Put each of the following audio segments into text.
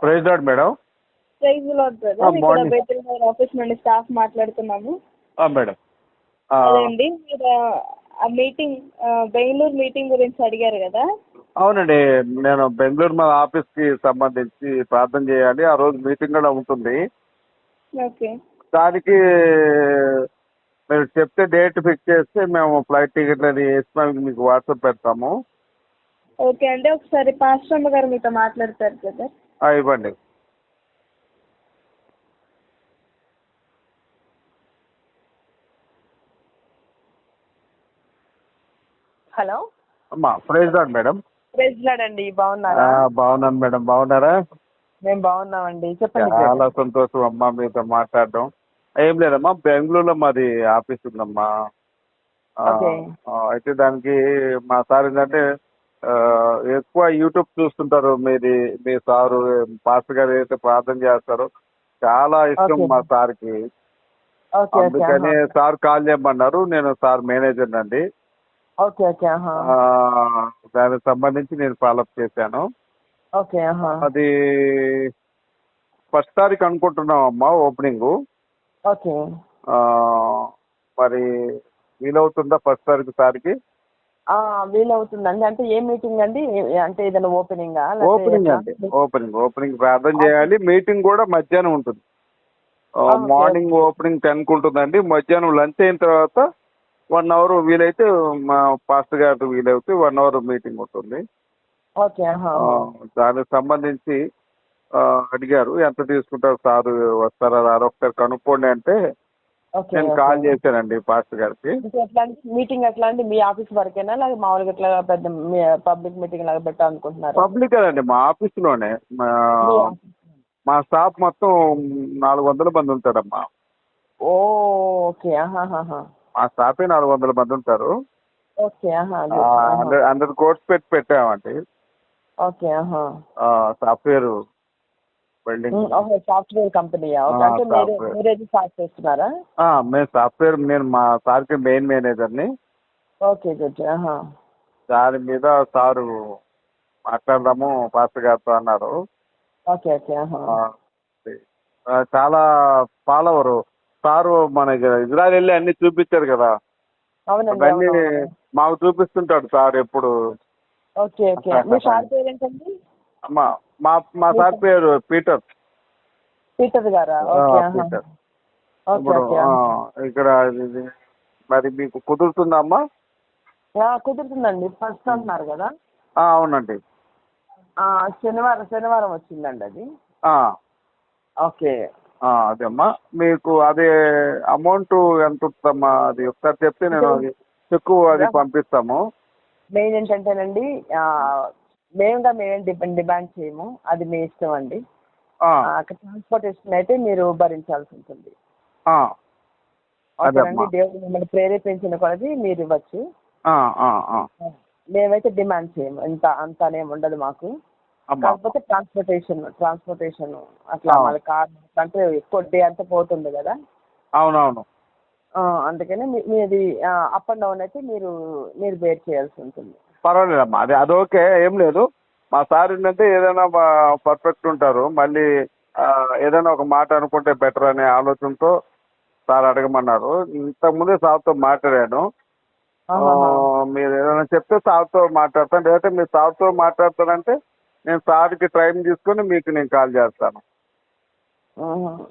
Praise Lord madam. Praise Lord brother. ఇక్కడ గారి office నుండి స్టాఫ్ మాట్లాడుతున్నాము. ఆ, మేడం. అదండి మీరు ఆ మీటింగ్ బెంగళూరు మీటింగ్ గురించి అడిగారు కదా? అవునండి నేను బెంగళూరు మా ఆఫీస్కి సంబంధించి ప్రార్థన చేయాలి. ఆ రోజు మీటింగ్ కూడా ఉంటుంది. ఓకే. దానికి మీరు చెప్తే డేట్ ఫిక్స్ చేస్తే మేము ఫ్లైట్ టికెట్ అది వేసి మీకు వాట్సాప్ పెడతాము. ఓకే అండి ఒకసారి పాస్టమ్మ గారు మీతో మాట్లాడతారు ఆ, ఇవ్వండి. హలో? అమ్మా praise Lord madam. Praise Lord అండి బాగున్నారా? బాగున్నాను మేడం. బాగున్నారా? మేము బాగున్నామండి. చెప్పండి చాలా సంతోషం అమ్మా మీతో మాట్లాడడం. ఏం లేదమ్మా బెంగళూరులో మాది ఆఫీస్ ఉందమ్మా. అయితే దానికి మా సార్ ఏంటంటే ఎక్కువ యూట్యూబ్ చూస్తుంటారు మీది మీ సారు పాస్టర్ గారు ఏదైతే ప్రార్థన చేస్తారో చాలా ఇష్టం. మా సార్కి. అందుకని సార్ కాల్ చేయమన్నారు నేను సార్ మేనేజర్ అండి. దానికి సంబంధించి నేను ఫాలోఅప్ చేశాను. అది ఫస్ట్ తారీఖు అనుకుంటున్నాం అమ్మా ఓపెనింగ్. మరి వీలవుతుందా ఫస్ట్ తారీఖు సార్కి? వీలవుతుందండి. అంటే ఏ మీటింగ్ అండి? అంటే ఏదైనా ఓపెనింగ్? ఓపెనింగ్ అండి. ఓపెనింగ్ ఓపెనింగ్ ప్రార్థన చేయాలి. మీటింగ్ కూడా మధ్యాహ్నం ఉంటుంది. మార్నింగ్ ఓపెనింగ్ టెన్కి ఉంటుందండి. మధ్యాహ్నం లంచ్ అయిన తర్వాత వన్ అవర్ వీలైతే మా పాస్టర్ గారు వీలైతే వన్ అవర్ మీటింగ్ ఉంటుంది. దానికి సంబంధించి అడిగారు. ఎంత తీసుకుంటారు సార్ వస్తారా రారా? ఒకసారి కనుక్కోండి అంటే నేను. కాల్ చేశానండి పాస్టర్ గారికి మీటింగ్ అండి మీ ఆఫీస్ వరకేనా లేక మామూలుగా ఎట్లా పెద్ద పబ్లిక్ మీటింగ్ లాగా పెట్టాలనుకుంటున్నారా పబ్లిక్ అండి మా ఆఫీస్లోనే మా మీ ఆఫీస్. మా స్టాఫ్ మొత్తం నాలుగు వందల మంది ఉంటారమ్మా ఓకే. మా స్టాఫే నాలుగు వందల మంది ఉంటారు ఓకే. హండ్రెడ్ కోర్స్ పెట్టి పెట్టామండి okay software building okay software కంపెనీయా okay ఆ, అంటే మీరు software. మీరేది స్టార్ట్ చేస్తున్నారా? మేము సాఫ్ట్వేర్ నేను మా సార్కి మెయిన్ మేనేజర్ని. ఓకే గుడ్ దాని మీద సారు మాట్లాడదాము పాస్టర్ గారితో అన్నారు. ఓకే ఓకే చాలా ఫాలోవరు. సారు మన ఇజ్రాయల్ వెళ్ళి అన్ని చూపించారు కదా. అవన్నీ అవును, అవును. మాకు చూపిస్తుంటాడు సార్ ఎప్పుడు. Okay okay. మీ సార్ పేరు ఏంటండి మా మా మా సార్ పేరు పీటర్. పీటర్ గారా? పీటర్. ఇప్పుడు ఇక్కడ మరి మీకు కుదురుతుందా ఆ, కుదురుతుందండి. ఫస్ట్ అంటున్నారు కదా? అవునండి. ఆ, శనివారం శనివారం వచ్చిందండి అది? ఆ, ఓకే. ఆ, అదేమ్మా మీకు అదే అమౌంట్ ఎంత ఉంటుందమ్మా? అది ఒకసారి చెప్తే నేను అది చెక్కు అది పంపిస్తాము. మెయిన్ ఏంటంటేనండి మేముగా మేమేం డిపెండ్ డిమాండ్ చేయము. అది మీ ఇష్టం అండి. ఆ, ట్రాన్స్పోర్టేషన్ అయితే మీరు భరించాల్సి ఉంటుంది. దేవుడు మిమ్మల్ని ప్రేరేపించిన కొలది మీరు ఇవ్వచ్చు. మేమైతే డిమాండ్ చేయము. ఇంత అంత ఉండదు మాకు. కాకపోతే ట్రాన్స్పోర్టేషన్ ట్రాన్స్పోర్టేషన్ అట్లా ఆ. మళ్ళీ కార్ అంటే ఎక్కువ డే అంతా పోతుంది కదా. అవునవును. అందుకని మీది అప్ అండ్ డౌన్ అయితే మీరు మీరు బేర్ చేయాల్సి ఉంటుంది. పర్వాలేదమ్మా. అది అది ఓకే ఏం లేదు. మా సార్ ఏంటంటే ఏదైనా పర్ఫెక్ట్ ఉంటారు. మళ్ళీ ఏదైనా ఒక మాట అనుకుంటే బెటర్ అనే ఆలోచనతో సార్ అడగమన్నారు. ఇంతకుముందే సార్తో మాట్లాడాను. మీరు ఏదైనా చెప్తే సార్తో మాట్లాడతాను. లేదంటే మీరు సార్తో మాట్లాడతానంటే నేను సార్కి టైం తీసుకొని మీకు నేను కాల్ చేస్తాను.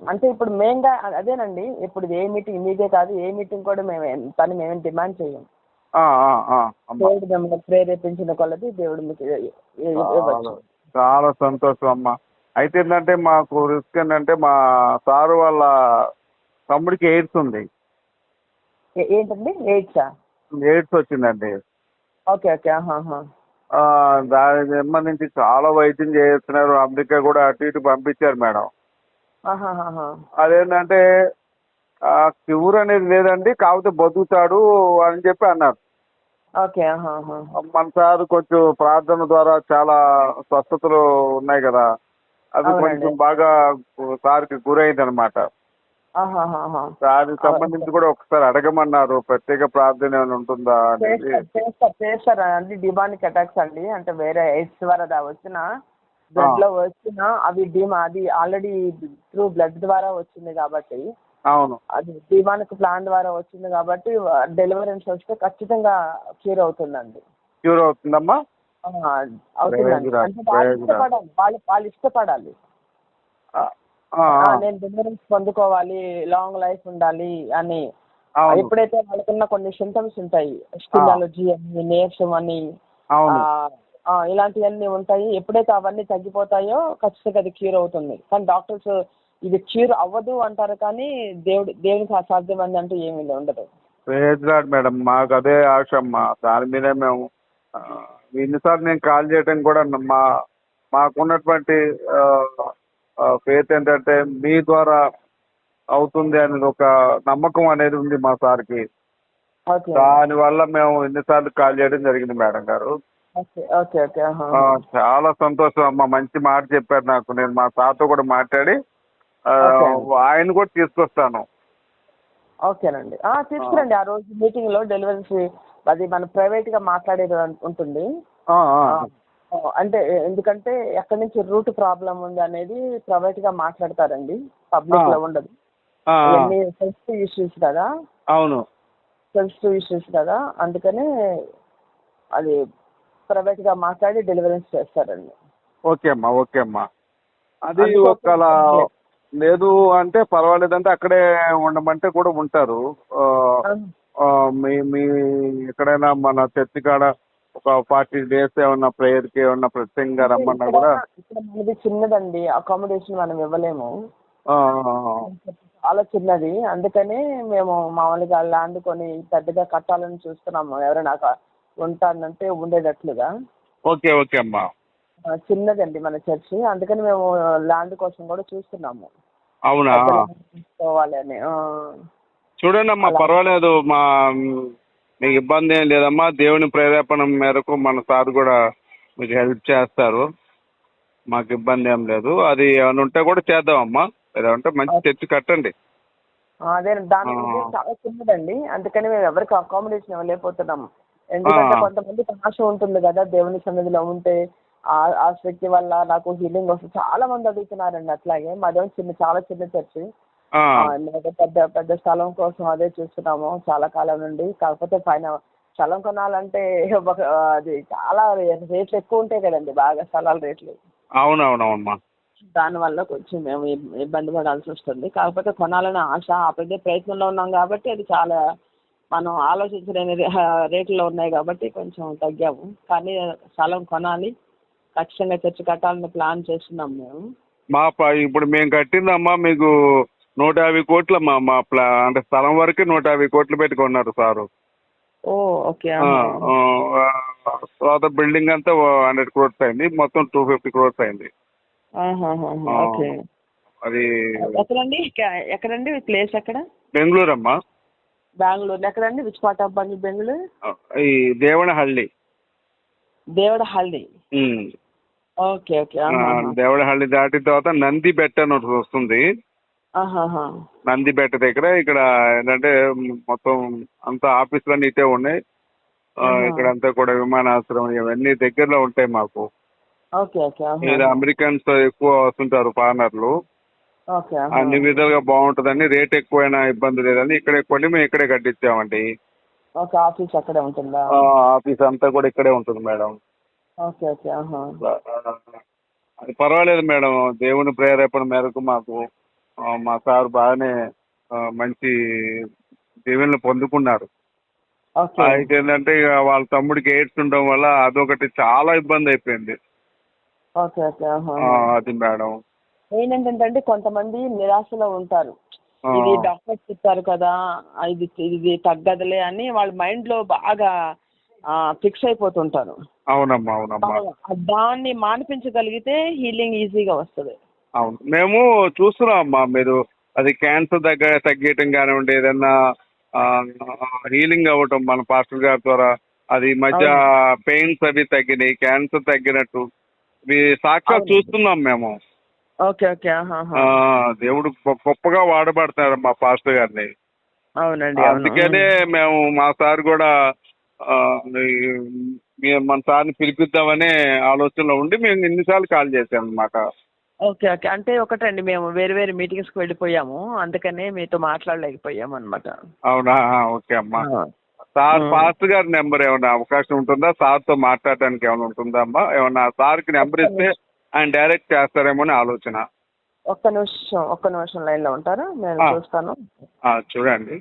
అంటే ఇప్పుడు మెయిన్గా అదేనండి. ఇప్పుడు ఏ మీటింగ్ మీదే కాదు. ఏ మీటింగ్ కూడా మేము తను మేమేం డిమాండ్ చేయం ఆ, ఆ, ఆ, అమ్మా దేవుడు మిమ్మల్ని ప్రేరేపించిన కొలది దేవుడు మీకు చాలా- సంతోషం అమ్మా. అయితే ఏంటంటే మాకు రిస్క్ ఏంటంటే మా సారు వాళ్ళ తమ్ముడికి ఎయిడ్స్ ఉంది. ఏంటండి? ఎయిట్సా ఎయిడ్స్ వచ్చిందండి. ఓకే ఓకే దానికి సంబంధించి చాలా వైద్యం చేస్తున్నారు. అమెరికా కూడా అటు ఇటు పంపించారు మేడం. అదేంటంటే క్యూర్ అనేది లేదండి కాకపోతే బతుకుతాడు అని చెప్పి అన్నారు. ఓకే. మన సార్ కొంచెం ప్రార్థన ద్వారా చాలా స్వస్థతలు ఉన్నాయి కదా అది. కొంచెం బాగా సార్కి గురైంది అనమాట. దానికి సంబంధించి కూడా ఒకసారి అడగమన్నారు ప్రత్యేక ప్రార్థన ఏమైనా ఉంటుందా చేస్తారు అండి డిబానిక్ అటాక్స్ అండి అంటే వేరే ఎయిడ్స్ ద్వారా వచ్చిన బ్లడ్లో వచ్చిన అవి డీమా అది ఆల్రెడీ త్రూ బ్లడ్ ద్వారా వచ్చింది కాబట్టి అవును. అది డిమానిక్ ప్లాన్ ద్వారా వచ్చింది కాబట్టి డెలివరెన్స్ వస్తే ఖచ్చితంగా క్యూర్ అవుతుందండి. క్యూర్ అవుతుందమ్మా? అవుతుందండి. అంటే వాళ్ళు. ఇష్టపడాలి వాళ్ళు వాళ్ళు ఇష్టపడాలి. నేను డెలివరెన్స్ పొందుకోవాలి లాంగ్ లైఫ్ ఉండాలి అని. ఎప్పుడైతే వాళ్ళకున్న కొన్ని సింటమ్స్ ఉంటాయి స్కిన్ అలర్జీ అని నీరసం అని ఇలాంటివన్నీ ఉంటాయి. ఎప్పుడైతే అవన్నీ తగ్గిపోతాయో ఖచ్చితంగా అది క్యూర్ అవుతుంది. కానీ డాక్టర్స్ ఇది క్యూర్ అవ్వదు అంటారు కానీ దేవుడు దేవునికి అసాధ్యమైంది అంటూ ఏమీ ఉండదు. Praise lord madam. మాకు అదే ఆశ అమ్మా. దాని మీదే మేము ఎన్నిసార్లు నేను కాల్ చేయడం కూడా మా మాకున్నటువంటి ఫేత్ ఏంటంటే మీ ద్వారా అవుతుంది అనేది ఒక నమ్మకం అనేది ఉంది మా సార్కి. ఓకే. దానివల్ల మేము ఎన్నిసార్లు కాల్ చేయడం జరిగింది మేడం గారు. చాలా సంతోషం అమ్మా. మంచి మాట చెప్పారు నాకు. నేను మా సార్తో కూడా మాట్లాడి. ఆయన కూడా తీసుకొస్తాను. ఓకేనండి. తీసుకురండి. ఆ. రోజు మీటింగ్లో డెలివరీ అది మన ప్రైవేట్గా మాట్లాడేది ఉంటుంది. అంటే ఎందుకంటే ఎక్కడి నుంచి రూట్ ప్రాబ్లం ఉంది అనేది ప్రైవేట్గా మాట్లాడతారండి. పబ్లిక్లో. ఉండదు. ఇవన్నీ సెన్సిటివ్ ఇష్యూస్ కదా. అవును. సెన్సిటివ్ ఇష్యూస్ కదా. అందుకని అది ప్రైవేట్గా మాట్లాడి డెలివరెన్స్ చేస్తారండి. ఓకే అమ్మా ఓకే అమ్మా. అది ఒకలా లేదు అంటే పర్వాలేదంటే అక్కడే ఉండమంటే కూడా ఉంటారు. మీ మీ ఎక్కడైనా మన చర్చి కాడ ఒక ఫార్టీ డేస్ ఏమన్నా ప్రేయర్కి ఏమన్నా ప్రత్యేకంగా రమ్మన్నా కూడా ఇక్కడ మనది చిన్నదండి. అకామిడేషన్ మనం ఇవ్వలేము. చాలా చిన్నది. అందుకని మేము మామూలుగా ల్యాండ్ కొని పెద్దగా కట్టాలని చూస్తున్నాము. ఎవరైనా క- ఉంటానంటే ఉండేటట్లుగా. ఓకే ఓకే అమ్మా. చిన్నదండి మన చర్చి. అందుకని మేము ల్యాండ్ కోసం కూడా చూస్తున్నాము. అవునా? తీసుకోవాలి అని ఆ. చూడండి అమ్మా. పర్వాలేదు మా మీకు ఇబ్బంది ఏం లేదమ్మా. దేవుని ప్రేరేపణ మేరకు మన సార్ కూడా మీకు హెల్ప్ చేస్తారు. మాకు ఇబ్బంది ఏం లేదు. అది ఏమైనా ఉంటే కూడా చేద్దామమ్మా. ఏదంటే మంచి చర్చి కట్టండి. అదే దాని. గురించి చాలా చిన్నదండి. అందుకని మేము ఎవరికి అకామిడేషన్ ఇవ్వలేకపోతున్నాము ఎందుకంటే ఆ. కొంతమందికి ఆశ ఉంటుంది కదా దేవుని సన్నిధిలో ఉంటే. ఆ శక్తి వల్ల నాకు హీలింగ్ వస్తుంది చాలా మంది అడుగుతున్నారండి అట్లాగే. మాదేమో చిన్న చాలా చిన్న చర్చి. పెద్ద పెద్ద స్థలం కోసం అదే చూస్తున్నాము చాలా కాలం నుండి. కాకపోతే పైన స్థలం కొనాలంటే ఒక అది చాలా రేట్లు ఎక్కువ ఉంటాయి కదండి బాగా స్థలాల రేట్లు. అవునవునమ్మా దానివల్ల కొంచెం మేము ఇబ్- ఇబ్బంది పడాల్సి వస్తుంది. కాకపోతే కొనాలని ఆశ అప్పుడే ప్రయత్నంలో ఉన్నాం కాబట్టి అది చాలా మనం ఆలోచించలేని రేట్లో ఉన్నాయి కాబట్టి కొంచెం తగ్గాము. కానీ స్థలం కొనాలి. ఖచ్చితంగా చర్చి కట్టాలని ప్లాన్ చేస్తున్నాం మేము. మా ఇప్పుడు మేము కట్టిందమ్మా మీకు నూట యాభై కోట్లమ్మా మా ప్లా అంటే స్థలం వరకే నూట యాభై కోట్లు పెట్టుకున్నారు సారు. తర్వాత బిల్డింగ్ అంతా హండ్రెడ్ క్రోర్స్ అయింది మొత్తం టూ ఫిఫ్టీ క్రోర్స్ అయింది. అది ఎక్కడండి? ఎక్క- ఎక్కడండి? ప్లేస్ ఎక్కడ? బెంగళూరు అమ్మా బెంగళూరు ఎక్కడండి? విచ్ పార్ట్ ఆఫ్ బండి బెంగళూరు ఈ దేవనహಳ್ಳಿ దేవడహల్లి ఉమ్. Okay okay. ఆ, దేవనహಳ್ಳಿ దాటిన తర్వాత నంది బెట్ట అని ఒకటి వస్తుంది. నంది బెట్ట దగ్గర ఇక్కడ ఏంటంటే మొత్తం అంతా ఆఫీసులన్నీ ఇటే ఉన్నాయి. ఆ, ఆహా. ఇక్కడంతా కూడా విమానాశ్రయం ఇవన్నీ దగ్గరలో ఉంటాయి మాకు. ఇక్కడ అమెరికన్స్ ఎక్కువ వస్తుంటారు ఫారినర్లు. అన్ని విధాలుగా బాగుంటుందని రేట్ ఎక్కువైనా ఇబ్బంది లేదని ఇక్కడే కొని మేము ఇక్కడే కట్టించామండి. ఆఫీస్ అక్కడే ఉంటుందా? ఆఫీస్ అంతా కూడా ఇక్కడే ఉంటుంది మేడం. ఓకే ఓకే ఆహా. అది పర్వాలేదు మేడం. దేవుని ప్రేరేపణ మేరకు మాకు మా సార్ బాగానే మంచి దీవెనలు పొందుకున్నారు. అయితే ఏంటంటే ఇక వాళ్ళ తమ్ముడికి ఎయిడ్స్ ఉండడం వల్ల అదొకటి చాలా ఇబ్బంది అయిపోయింది. ఓకే అది మేడం. ఏంటంటే కొంతమంది నిరాశలో ఉంటారు. ఇది డాక్టర్స్ చెప్పారు కదా ఇది ఇది తగ్గదులే అని వాళ్ళ మైండ్లో బాగా ఫిక్స్ అయిపోతుంటారు. అవునమ్మా అవునమ్మా. దాన్ని మానిపించగలిగితే హీలింగ్ ఈజీగా వస్తుంది. అవును. మేము చూస్తున్నాం అమ్మా మీరు అది క్యాన్సర్ దగ్గర తగ్గటం కానివ్వండి ఏదన్నా హీలింగ్ అవ్వటం మన పాస్టర్ గారి ద్వారా అది మధ్య పెయిన్స్ అవి తగ్గినాయి క్యాన్సర్ తగ్గినట్టు. సాక్షాత్. చూస్తున్నాం మేము. ఓకే ఓకే దేవుడు గొప్ప- గొప్పగా వాడబడుతున్నారు మా పాస్టర్ గారిని. అవునండి అవును. అందుకనే మేము మా సార్ కూడా మీరు మన సార్ని పిలిపిద్దామనే ఆలోచనలో ఉండి మేము ఎన్నిసార్లు కాల్ చేశాం అన్నమాట ఓకే ఓకే. అంటే ఒకటండి మేము వేరు వేరు మీటింగ్స్కి వెళ్ళిపోయాము. అందుకనే మీతో మాట్లాడలేకపోయాము అనమాట అవునా ఓకే అమ్మా. సార్. పాస్టర్ గారి నెంబర్ ఏమైనా అవకాశం ఉంటుందా? సార్తో మాట్లాడడానికి ఏమైనా ఉంటుందా అమ్మా? ఏమన్నా సార్కి నెంబర్ ఇస్తే ఆయన డైరెక్ట్ చేస్తారేమో అని ఆలోచన. ఒక్క నిమిషం ఒక్క నిమిషం లైన్లో ఉంటారు? నేను. చూస్తాను. ఆ, చూడండి.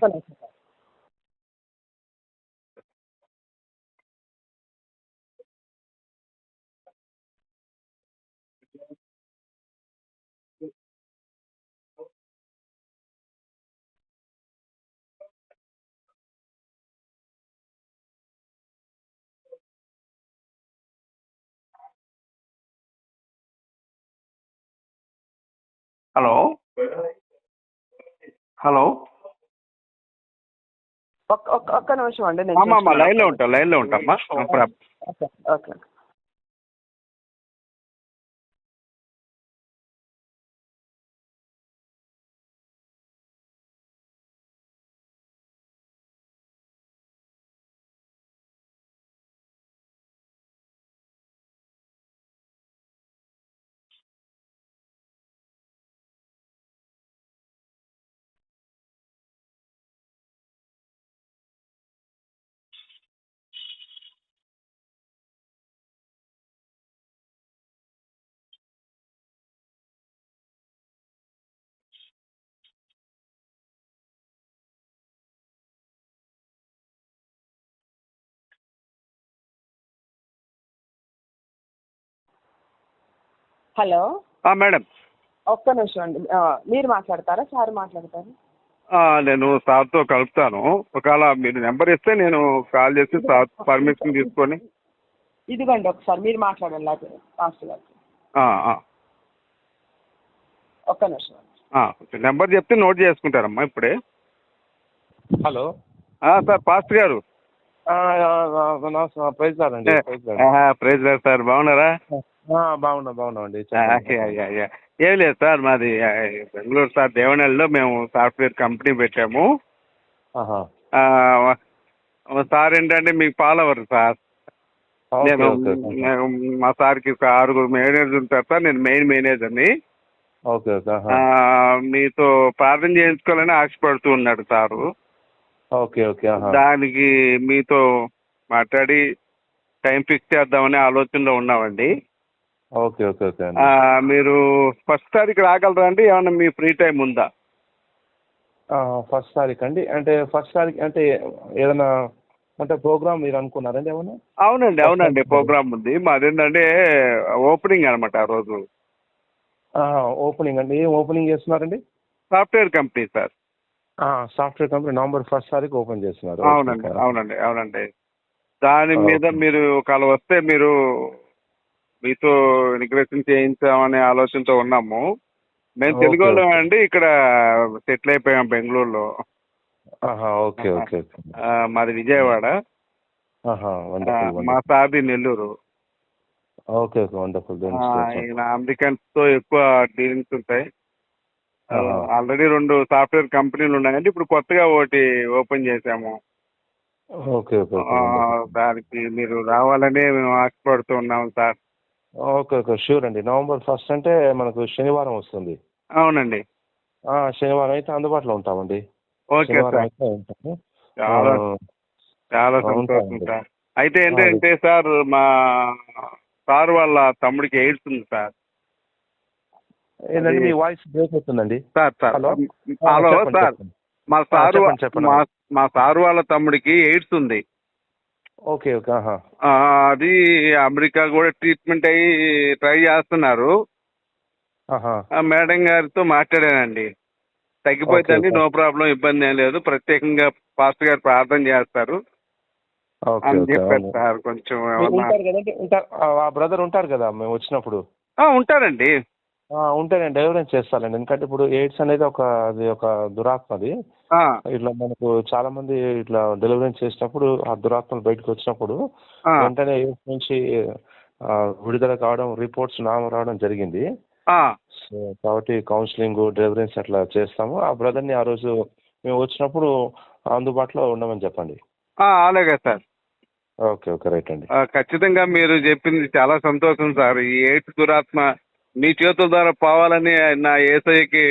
హలో? హలో? ఒక్క ఒక్క నిమిషం అండి. లైన్లో ఉంటా లైన్లో ఉంటామ్మా no problem okay. Hello? Madam. ఒక్క నిమిషం అండి. మీరు మాట్లాడతారా? సార్ మాట్లాడతారా? ఆ, నేను సార్తో కలుపుతాను. ఒకవేళ మీరు నెంబర్ ఇస్తే నేను కాల్ చేసి సార్ పర్మిషన్ తీసుకొని ఇదిగోండి ఒకసారి మీరు మాట్లాడండి లేకపోతే మాస్టర్ గారు ఆ, ఆ, ఒక్క నిమిషం ఆ, ఓకే. నెంబర్ చెప్తే నోట్ చేసుకుంటారమ్మా ఇప్పుడే. హలో. ఆ, సార్ పాస్ట్ గారు. ప్రైజ్ అండి ప్రైజ్ సార్. బాగున్నారా? బాగున్నా బాగున్నాం అండి ఆ, యా, యా, యా. ఏం లేదు సార్ మాది బెంగళూరు సార్ దేవనహల్లిలో మేము సాఫ్ట్వేర్ కంపెనీ పెట్టాము. సార్ ఏంటంటే మీకు ఫాలోవర్ సార్. నేను మా సార్కి ఒక ఆరుగురు మేనేజర్ ఉంటారు సార్ నేను మెయిన్ మేనేజర్ని. ఓకే. ఆ, మీతో ప్రార్థన చేయించుకోవాలని ఆశపడుతూ ఉన్నాడు సారు. Okay okay. దానికి మీతో మాట్లాడి టైం ఫిక్స్ చేద్దామనే ఆలోచనలో ఉన్నామండి. ఓకే ఓకే ఓకే మీరు ఫస్ట్ తారీఖు రాగలరా అండి? ఏమన్నా మీ ఫ్రీ టైం ఉందా? ఫస్ట్ తారీఖు అండి. అంటే ఫస్ట్ తారీఖు అంటే ఏదైనా అంటే ప్రోగ్రామ్ మీరు అనుకున్నారండి ఏమన్నా? అవునండి అవునండి. ప్రోగ్రామ్ ఉంది. మాదేంటంటే ఓపెనింగ్ అనమాట ఆ రోజు. ఓపెనింగ్ అండి. ఏం ఓపెనింగ్ చేస్తున్నారండి? Software company sir. Software company November first తారీఖు ఓపెన్ చేస్తున్నారు. అవునండి. అవునండి అవునండి. దాని. మీద మీరు ఒకవేళ వస్తే మీరు మీతో ఇన్గ్రేషన్ చేయించామనే ఆలోచనతో ఉన్నాము. మేము తెలుగు వాళ్ళం. అండి ఇక్కడ సెటిల్ అయిపోయాం బెంగళూరులో. ఓకే ఓకే మాది విజయవాడ. మా సార్ది నెల్లూరు. ఓకే ఓకే వండర్ఫుల్ ఈయన అమెరికన్స్తో ఎక్కువ డీలింగ్స్ ఉంటాయి. ఆల్రెడీ రెండు సాఫ్ట్వేర్ కంపెనీలు ఉన్నాయండి ఇప్పుడు కొత్తగా ఒకటి ఓపెన్ చేశాము. Okay okay. దానికి మీరు రావాలని మేము ఆశపడుతూ ఉన్నాం సార్. Okay okay. షూర్ అండి. నవంబర్ ఫస్ట్ అంటే మనకు శనివారం వస్తుంది. అవునండి. శనివారం అయితే అందుబాటులో ఉంటామండి. Okay sir. చాలా చాలా సంతోషం. సార్. అయితే ఏంటంటే సార్ మా సార్ వాళ్ళ తమ్ముడికి ఎయిడ్స్ ఉంది సార్. ఏంటండి మీ వాయిస్ బ్రేక్ అవుతుందండి. Sir sir. హలో? సార్. మా సారు చెప్పండి, చెప్పండి. మా మా సారు వాళ్ళ తమ్ముడికి ఎయిడ్స్ ఉంది. ఓకే ఓకే ఆహా. ఆ, అది అమెరికా కూడా ట్రీట్మెంట్ అయ్యి ట్రై చేస్తున్నారు. ఆహా. ఆ మేడం గారితో మాట్లాడానండి. తగ్గిపోతుందండి ఓకే. నో ప్రాబ్లం ఇబ్బంది ఏం లేదు. ప్రత్యేకంగా పాస్టర్ గారు ప్రార్థన చేస్తారు. ఓకే అని ఓకే చెప్పారు అవును. సార్ కొంచెం మీరు ఏమన్నా. ఉంటారు కదండి ఉంటారు. ఆ, బ్రదర్ ఉంటారు కదా మేము వచ్చినప్పుడు. ఆ, ఉంటారండి. ఉంటే నేను డెలివరెన్స్ చేస్తానండి ఎందుకంటే ఇప్పుడు ఎయిడ్స్ అనేది ఒక అది ఒక దురాత్మ అది. ఇట్లా మనకు చాలా మంది ఇట్లా డెలివరెన్స్ చేసినప్పుడు ఆ దురాత్మలు బయటకు వచ్చినప్పుడు వెంటనే ఎయిడ్స్ నుంచి విడుదల కావడం రిపోర్ట్స్ నామ రావడం జరిగింది. సో కాబట్టి కౌన్సిలింగ్ డెలివరెన్స్ అట్లా చేస్తాము. ఆ బ్రదర్ని ఆ రోజు మేము వచ్చినప్పుడు అందుబాటులో ఉండమని చెప్పండి. అలాగే సార్. ఓకే ఓకే రైట్ అండి. ఖచ్చితంగా మీరు చెప్పింది చాలా సంతోషం సార్. ఈ ఎయిడ్స్ దురాత్మ మీ చేతుల ద్వారా పోవాలని నా ఏసఐకి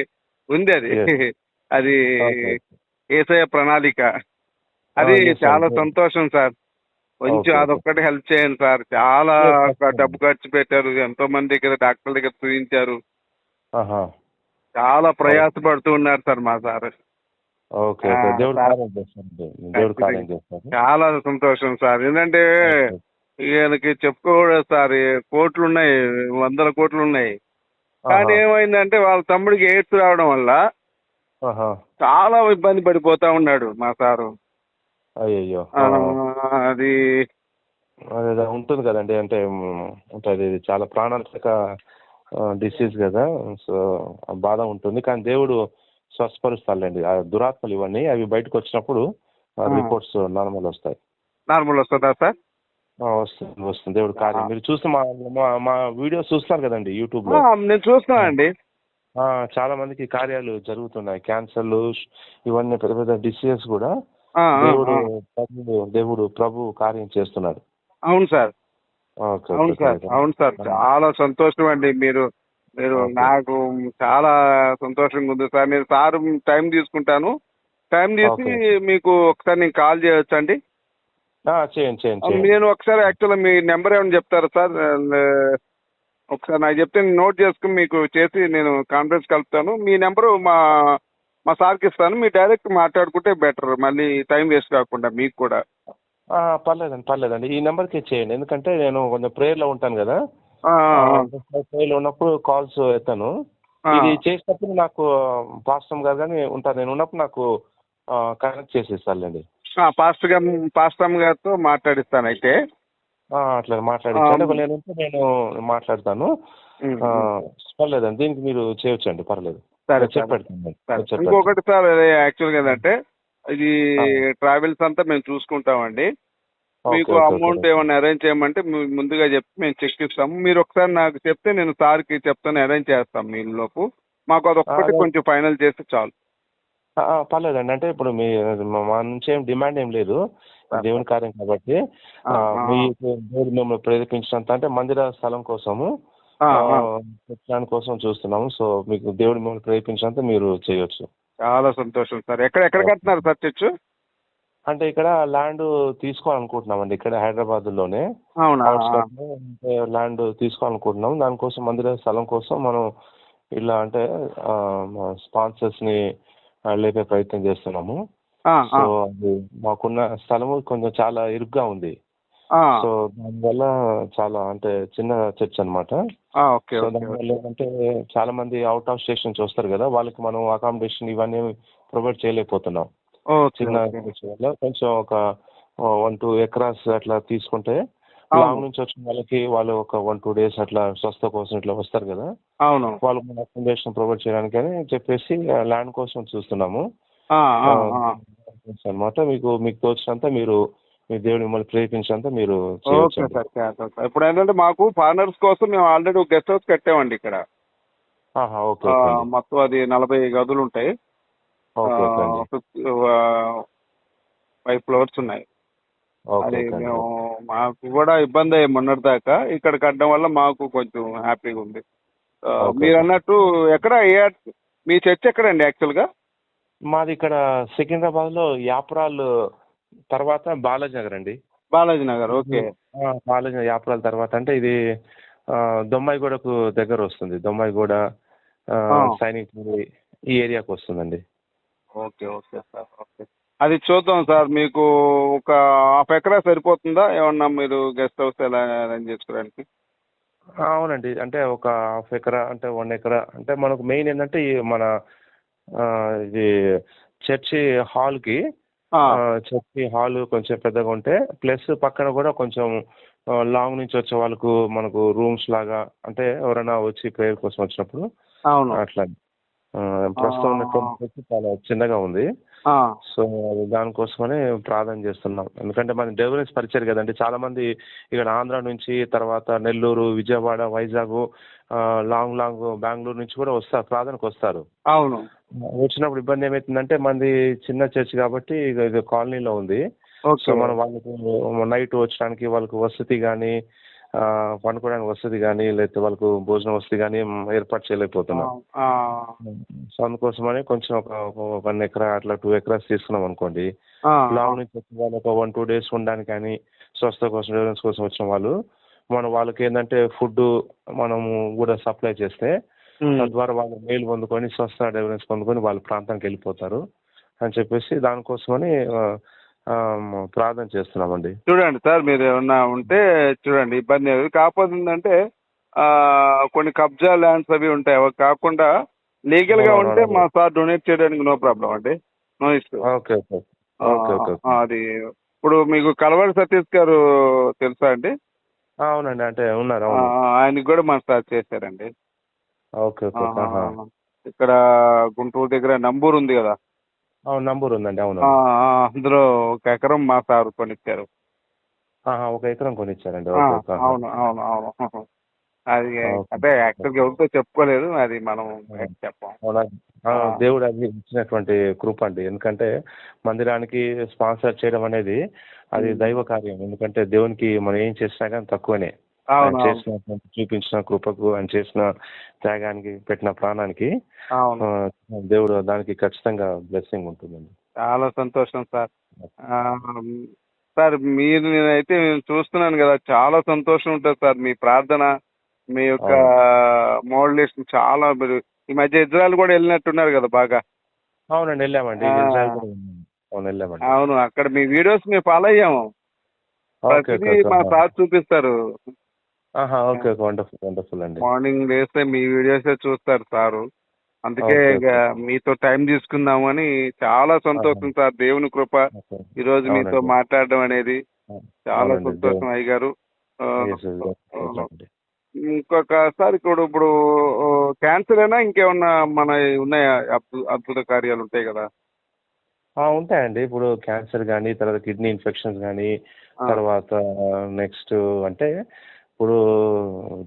ఉంది అది. అది. ఏసఐ ప్రణాళిక. అది sir. చాలా సంతోషం సార్ కొంచెం. అదొక్కటి హెల్ప్ చేయండి సార్ చాలా డబ్బు ఖర్చు పెట్టారు. ఎంతో మంది దగ్గర డాక్టర్ దగ్గర చూపించారు చాలా ప్రయాసపడుతూ ఉన్నారు సార్ మా సార్. చాలా సంతోషం సార్ ఎందుకంటే ఈయనకి చెప్పుకోకూడదు సార్ కోట్లు ఉన్నాయి వందల కోట్లు ఉన్నాయి కానీ ఏమైందంటే వాళ్ళ తమ్ముడికి ఎయిడ్స్ రావడం వల్ల చాలా ఇబ్బంది పడిపోతా ఉన్నాడు మా సారు. అయ్యయ్యో. ఆ, అది అదే అదే ఉంటుంది కదండి. అంటే ఇది చాలా ప్రాణాంతక డిసీజ్ కదా. సో బాధ ఉంటుంది. కానీ దేవుడు స్వస్థపరుస్తాడులేండి. ఆ దురాత్మలు ఇవన్నీ అవి బయటకు వచ్చినప్పుడు. రిపోర్ట్స్ నార్మల్ వస్తాయి. నార్మల్ వస్తుందా సార్? వస్తుంది వస్తుంది. దేవుడు కార్యం. మీరు చూస్తే మా మా- వీడియోస్ చూస్తారు కదండి యూట్యూబ్లో. నేను చూస్తున్నానండి. ఆ, చాలా మందికి కార్యాలు జరుగుతున్నాయి. క్యాన్సర్లు ఇవన్నీ పెద్ద పెద్ద డిసీజెస్ కూడా దేవుడు దేవుడు ప్రభు కార్యం చేస్తున్నాడు. అవును సార్. అవును సార్. అవును సార్. చాలా సంతోషం అండి మీరు మీరు. నాకు చాలా సంతోషంగా ఉంది సార్. నేను సార్ టైం తీసుకుంటాను. టైం తీసి. మీకు ఒకసారి నేను కాల్ చేయొచ్చు అండి ఆ, చేయండి చేయండి నేను ఒకసారి యాక్చువల్గా మీ నెంబర్ ఏమైనా చెప్తారా సార్? ఒకసారి నాకు చెప్తే నేను నోట్ చేసుకుని మీకు చేసి నేను కాన్ఫరెన్స్ కలుపుతాను. మీ నెంబరు మా మా సార్కి ఇస్తాను. మీరు డైరెక్ట్ మాట్లాడుకుంటే బెటర్ మళ్ళీ టైం వేస్ట్ కాకుండా మీకు కూడా. పర్లేదండి పర్లేదండి. ఈ నెంబర్కి చేయండి. ఎందుకంటే నేను కొంచెం ప్రేయర్లో ఉంటాను కదా. ప్రేయర్లో ఉన్నప్పుడు కాల్స్ ఎత్తాను ఇది చేసినప్పుడు నాకు పాస్టమ్ గారు కానీ ఉంటారు. నేను ఉన్నప్పుడు నాకు కనెక్ట్ చేసేస్తానులేండి ఆ, పాస్టర్ గారు పాస్టమ్ గారితో మాట్లాడిస్తాను అయితే. అట్లా మాట్లాడించండి. ఒకవేళ నేను ఉంటే నేను మాట్లాడతాను. పర్లేదండి దీనికి మీరు చేయొచ్చండి పర్లేదు. సరే సార్. చెప్పండి. ఇంకొకటి సార్ యాక్చువల్గా ఏంటంటే ఇది. ట్రావెల్స్ అంతా మేము చూసుకుంటామండి. మీకు. అమౌంట్ ఏమైనా అరేంజ్ చేయమంటే ముందుగా చెప్తే మేము చెక్ ఇస్తాము మీరు ఒకసారి నాకు చెప్తే నేను సార్కి చెప్తాను అరేంజ్ చేస్తాం మీ లోపు మాకు అదొక్కటి అదే. కొంచెం ఫైనల్ చేస్తే చాలు. పర్లేదండి. అంటే ఇప్పుడు మీ మా- నుంచి ఏం డిమాండ్ ఏం లేదు. దేవుని కార్యం కాబట్టి. మీకు దేవుడు మిమ్మల్ని ప్రేరేపించినంత అంటే మందిర స్థలం కోసము. దాని కోసం చూస్తున్నాము. సో మీకు దేవుడు మిమ్మల్ని ప్రేరేపించినంత మీరు చేయొచ్చు. చాలా సంతోషం సార్. ఎక్కడ ఎక్కడ కడుతున్నారు సార్ చర్చ్? అంటే ఇక్కడ ల్యాండ్ తీసుకోవాలనుకుంటున్నామండి. ఇక్కడ హైదరాబాద్లోనే ల్యాండ్ తీసుకోవాలనుకుంటున్నాం దానికోసం మందిర స్థలం కోసం మనం ఇలా అంటే స్పాన్సర్స్ని లేపే ప్రయత్నం చేస్తున్నాము. సో అది మాకున్న స్థలము కొంచెం చాలా ఇరుగ్గా ఉంది. సో దానివల్ల చాలా అంటే చిన్న చర్చ్ సో దానివల్ల ఏంటంటే చాలా మంది అవుట్ ఆఫ్ స్టేషన్ నుంచి వస్తారు కదా వాళ్ళకి మనం అకామిడేషన్ ఇవన్నీ ప్రొవైడ్ చేయలేకపోతున్నాం. చిన్న వల్ల కొంచెం ఒక వన్ టూ ఎకరాస్ అట్లా తీసుకుంటే. లాంగ్ నుంచి వచ్చిన వాళ్ళకి వాళ్ళు ఒక వన్ టూ డేస్ అట్లా స్వస్థ కోసం ఇట్లా వస్తారు కదా. అవును వాళ్ళకి మన అకామిడేషన్ ప్రొవైడ్ చేయడానికి అని చెప్పేసి ల్యాండ్ కోసం చూస్తున్నాము. అనమాట మీకు మీకు తోచినంత మీరు మీ దేవుడు మిమ్మల్ని ప్రేరేపించినంత మీరు ఓకే సార్ ఇప్పుడు ఏంటంటే మాకు ఫారినర్స్ కోసం మేము ఆల్రెడీ ఒక గెస్ట్ హౌస్ కట్టామండి ఇక్కడ. ఓకే. మొత్తం అది నలభై గదులు ఉంటాయి ఫైవ్ ఫ్లోర్స్ ఉన్నాయి. అది మేము మాకు కూడా ఇబ్బంది అయ్యి మొన్నటి దాకా ఇక్కడ కట్టడం వల్ల మాకు కొంచెం హ్యాపీగా ఉంది. మీరు అన్నట్టు ఎక్కడ ఏ మీ చర్చ్ ఎక్కడండి యాక్చువల్గా? మాది ఇక్కడ సికింద్రాబాద్లో యాప్రాల్ తర్వాత బాలాజీ నగర్ అండి. బాలాజీ నగర్ ఓకే. బాలాజీ నగర్ యాప్రాల్ తర్వాత అంటే ఇది దొమ్మాయిగూడకు దగ్గర వస్తుంది. దొమ్మాయిగూడ. సైనిక్ ఈ ఏరియాకి వస్తుందండి. Okay okay sir okay. అది చూద్దాం సార్ మీకు ఒక హాఫ్ ఎకరా సరిపోతుందా? ఏమన్నా మీరు గెస్ట్ హౌస్ ఎలా అరేంజ్ చేసుకోవడానికి? అవునండి. అంటే ఒక హాఫ్ ఎకరా అంటే వన్ ఎకరా. అంటే మనకు మెయిన్ ఏంటంటే ఈ మన ఇది చర్చి హాల్కి చర్చి హాల్ కొంచెం పెద్దగా ఉంటే ప్లస్ పక్కన కూడా కొంచెం లాంగ్ నుంచి వచ్చే వాళ్ళకు మనకు రూమ్స్ లాగా అంటే ఎవరైనా వచ్చి ప్రేయర్ కోసం వచ్చినప్పుడు అవును. అట్లా ప్రస్తుతం చర్చి చాలా చిన్నగా ఉంది. సో దానికోసమని ప్రార్థన చేస్తున్నాం. ఎందుకంటే మన డెలివరీస్ పరిచయం కదండి. చాలా మంది ఇక్కడ ఆంధ్ర నుంచి తర్వాత నెల్లూరు విజయవాడ వైజాగ్ లాంగ్ లాంగ్ బెంగళూరు నుంచి కూడా వస్తారు ప్రార్థనకు వస్తారు. అవును. వచ్చినప్పుడు ఇబ్బంది ఏమవుతుందంటే మంది చిన్న చర్చ్ కాబట్టి కాలనీలో ఉంది. సో మనం వాళ్ళకి నైట్ వచ్చడానికి వాళ్ళకు వసతి కానీ పండుకోవడానికి వసతి కానీ లేకపోతే వాళ్ళకు భోజనం వసతి కానీ ఏర్పాటు చేయలేకపోతున్నాం. సో అందుకోసమని కొంచెం ఒక వన్ ఎకరా అట్లా టూ ఎకరాస్ తీసుకున్నాం అనుకోండి. లాంగ్ నుంచి వచ్చిన వాళ్ళు ఒక వన్ టూ డేస్ ఉండడానికి కానీ స్వస్థ కోసం డెలివరెన్స్ కోసం వచ్చిన వాళ్ళు మనం వాళ్ళకి ఏంటంటే ఫుడ్ మనము కూడా సప్లై చేస్తే. తద్వారా వాళ్ళు మేలు పొందుకొని స్వస్థ డెలివరెన్స్ పొందుకొని వాళ్ళ ప్రాంతానికి వెళ్ళిపోతారు అని చెప్పేసి దానికోసమని ప్రార్థన చేస్తున్నామండి. చూడండి సార్ మీరు ఏమన్నా ఉంటే చూడండి ఇబ్బంది లేదు. కాకపోతే ఏంటంటే కొన్ని కబ్జా ల్యాండ్స్ అవి ఉంటాయి. అవి కాకుండా లీగల్గా ఉంటే. మా సార్ డొనేట్ చేయడానికి నో ప్రాబ్లం అండి. No issue. Okay okay. అది ఇప్పుడు మీకు కలవాడి సతీష్ గారు తెలుసా అండి? అవునండి. అంటే ఉన్నారు ఆయనకి కూడా మన సార్ చేశారండి. ఓకే ఇక్కడ గుంటూరు దగ్గర నంబూరు ఉంది కదా. అవును నంబర్ ఉందండి అవును ఆ, ఆ, అందులో ఒక ఎకరం మా సార్ కొనిచ్చారు ఆహా, ఒక ఎకరం కొనిచ్చారండి ఆ, ఓకే ఓకే ఆహా. అవును అవును అవును అది ఓకే. అంటే యాక్చువల్గా ఎవరితో చెప్పుకోలేదు అది మనం బయట చెప్పాం అవునా? ఆ, ఆ. దేవుడు అది ఇచ్చినటువంటి కృప అండి ఎందుకంటే మందిరానికి స్పాన్సర్ చేయడం అనేది అది ఉమ్. దైవ కార్యం ఎందుకంటే దేవునికి మనం ఏం చేసినా కానీ తక్కువనే ఆయన చేసిన చూపించిన కృపకు ఆయన చేసిన త్యాగానికి పెట్టిన ప్రాణానికి దేవుడు దానికి ఖచ్చితంగా బ్లెస్సింగ్ ఉంటుందండి. చాలా సంతోషం సార్. సార్ మీరు నేనైతే నేను చూస్తున్నాను కదా చాలా సంతోషం ఉంటుంది సార్ మీ ప్రార్థన మీ యొక్క మోడలేషన్ చాలా మీరు ఈ మధ్య ఇజ్రాయల్ కూడా వెళ్ళినట్టున్నారు కదా బాగా. అవునండి వెళ్ళామండి. అవును వెళ్ళామండి. అవును అక్కడ మీ వీడియోస్ మేము ఫాలో అయ్యాము. మా సార్ చూపిస్తారు. ఓకే. ఓకే వండర్ఫుల్ వండర్ఫుల్ అండి. మార్నింగ్ లేస్తే మీ వీడియోసే చూస్తారు సారు. అందుకే ఇక. మీతో టైం తీసుకుందామని చాలా సంతోషం సార్. దేవుని కృప. ఈ రోజు మీతో. మాట్లాడడం అనేది చాలా సంతోషం అయ్య గారు ఆ, Yes, yes, yes, yes, అండి. ఇంకొకసారి ఇప్పుడు ఇప్పుడు క్యాన్సర్ అయినా ఇంకేమన్నా మన ఉన్నాయా? అద్భు- అద్భుత కార్యాలు ఉంటాయి కదా? ఆ, ఉంటాయండి. ఇప్పుడు క్యాన్సర్ కానీ తర్వాత కిడ్నీ ఇన్ఫెక్షన్స్ కానీ తర్వాత నెక్స్ట్ అంటే ఇప్పుడు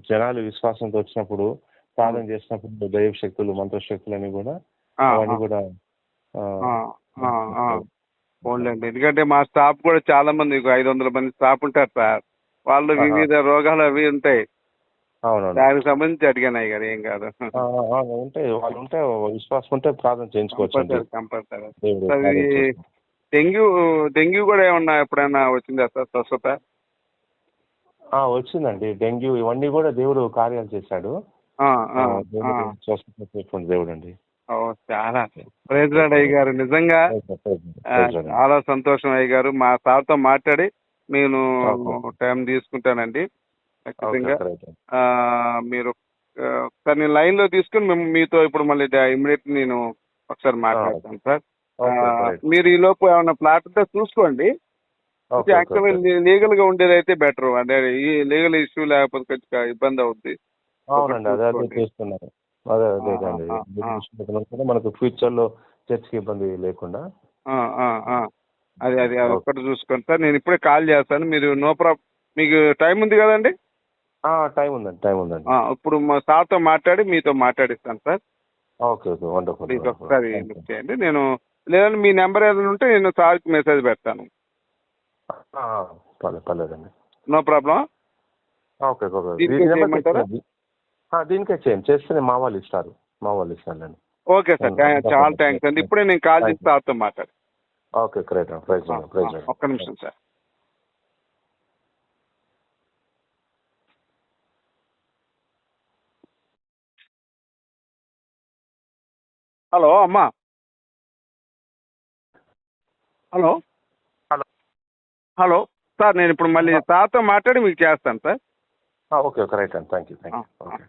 జనాలు విశ్వాసంతో వచ్చినప్పుడు ప్రార్థన చేసినప్పుడు దైవ శక్తులు మంత్రశక్తులు అని కూడా అవన్నీ కూడా ఎందుకంటే మా స్టాఫ్ కూడా చాలా మంది ఐదు వందల మంది స్టాఫ్ ఉంటారు సార్. వాళ్ళు. వివిధ రోగాలు అవి ఉంటాయి. దానికి సంబంధించి అడిగాను అయ్య గారు ఏం కాదు. ఉంటాయి. వాళ్ళు ఉంటే విశ్వాసం ఉంటే ప్రార్థన చేయించుకోవచ్చు కంపల్సరీ. డెంగ్యూ డెంగ్యూ కూడా ఏమన్నా ఎప్పుడైనా వచ్చిందా సార్ స్వస్థత? వచ్చిందండి. డెంగ్యూ ఇవన్నీ కూడా దేవుడు కార్యాలు చేశాడు. దేవుడు అండి చాలా ప్రైజ్లాడ్ అయ్య గారు నిజంగా చాలా సంతోషం అయ్య గారు మా సార్తో మాట్లాడి నేను. టైం తీసుకుంటానండి. ఖచ్చితంగా. మీరు ఒకసారి నేను లైన్లో తీసుకుని మేము మీతో ఇప్పుడు మళ్ళీ ఇమీడియట్ నేను ఒకసారి మాట్లాడతాను సార్. మీరు ఈ లోపు ఏమైనా ప్లాట్ ఉంటే చూసుకోండి. ఓకే యాక్చువల్లీ లీగల్గా ఉండేది అయితే బెటర్. అంటే ఈ లీగల్ ఇష్యూ లేకపోతే కొంచెం ఇబ్బంది అవుద్ది. అవునండి అదే అదే. చేస్తున్నారు. అదే అదే అండి. మనకు ఫ్యూచర్లో చర్చ్కి ఇబ్బంది లేకుండా. అది అది. ఒక్కటి చూసుకోండి సార్. నేను ఇప్పుడే కాల్ చేస్తాను. మీరు నో ప్రాబ్లం మీకు టైం ఉంది కదండి? టైం ఉందండి టైం ఉందండి. ఇప్పుడు మా సార్తో మాట్లాడి మీతో మాట్లాడిస్తాను సార్. Okay okay. వండర్ఫుల్ ఒకసారి చేయండి. నేను లేదంటే మీ నెంబర్ ఏదైనా ఉంటే నేను సార్కి మెసేజ్ పెడతాను. పర్లేదు పర్లేదండి. నో ప్రాబ్లం ఓకే ఓకే దీనికే చేయండి. చేస్తే మా వాళ్ళు ఇస్తారు. మా వాళ్ళు ఇస్తారులేండి. Okay sir. చాలా. థ్యాంక్స్ అండి. ఇప్పుడే నేను కాల్ చేసి. సార్తో మాట్లాడు. ఓకే గ్రేట్ ప్రైజ్ ప్రైజ్ ఒక్క నిమిషం సార్. హలో అమ్మా. హలో. హలో సార్ నేను ఇప్పుడు మళ్ళీ సార్తో మాట్లాడి మీకు చేస్తాను సార్. ఓకే ఓకే రైట్ అండి. Thank you thank you okay.